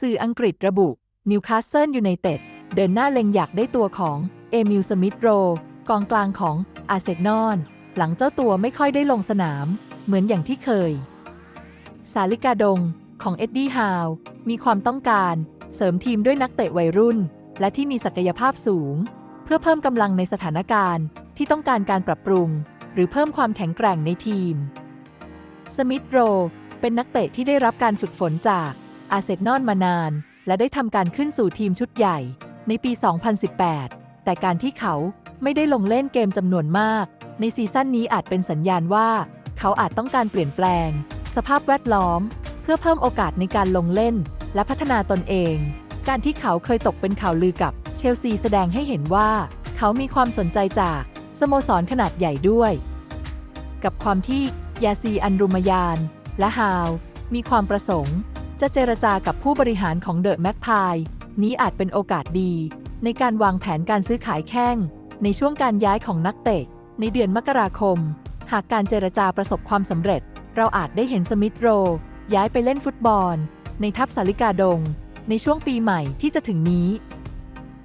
สื่ออังกฤษระบุนิวคาสเซิลยูไนเต็ดเดินหน้าเล็งอยากได้ตัวของ เอมิลสมิธโรกองกลางของอาเซนอลหลังเจ้าตัวไม่ค่อยได้ลงสนาม เหมือนอย่างที่เคย สาลิกาดงของเอ็ดดี้ฮาว มีความต้องการเสริมทีมด้วยนักเตะวัยรุ่น และที่มีศักยภาพสูง เพื่อเพิ่มกำลังในสถานการณ์ที่ต้องการการปรับปรุง หรือเพิ่มความแข็งแกร่งในทีม สมิธโรเป็นนักเตะที่ได้รับการฝึกฝนจาก อาร์เซนอลมานาน และได้ทำการขึ้นสู่ทีมชุดใหญ่ ในปี 2018 แต่การที่เขาไม่ได้ลงเล่นเกมจำนวนมาก ในซีซั่นนี้อาจเป็นสัญญาณว่า เขาอาจต้องการเปลี่ยนแปลง สภาพแวดล้อม เพื่อเพิ่มโอกาสในการลงเล่น และพัฒนาตนเอง การที่เขาเคยตกเป็นข่าวลือกับเชลซีแสดงให้เห็นว่า เขามีความสนใจจากสโมสรขนาดใหญ่ด้วย กับความที่ยาซีอันรุมยาน และฮาว มีความประสงค์ จะเจรจากับผู้บริหารของเดอะแม็กพายนี้อาจเป็นโอกาสดี ในการวางแผนการซื้อขายแข้ง ในช่วงการย้ายของนักเตะ ในเดือนมกราคม หากการเจรจาประสบความสำเร็จ เราอาจได้เห็นสมิธโร ย้ายไปเล่นฟุตบอล ในทัพสาลิกาดง ในช่วงปีใหม่ที่จะถึงนี้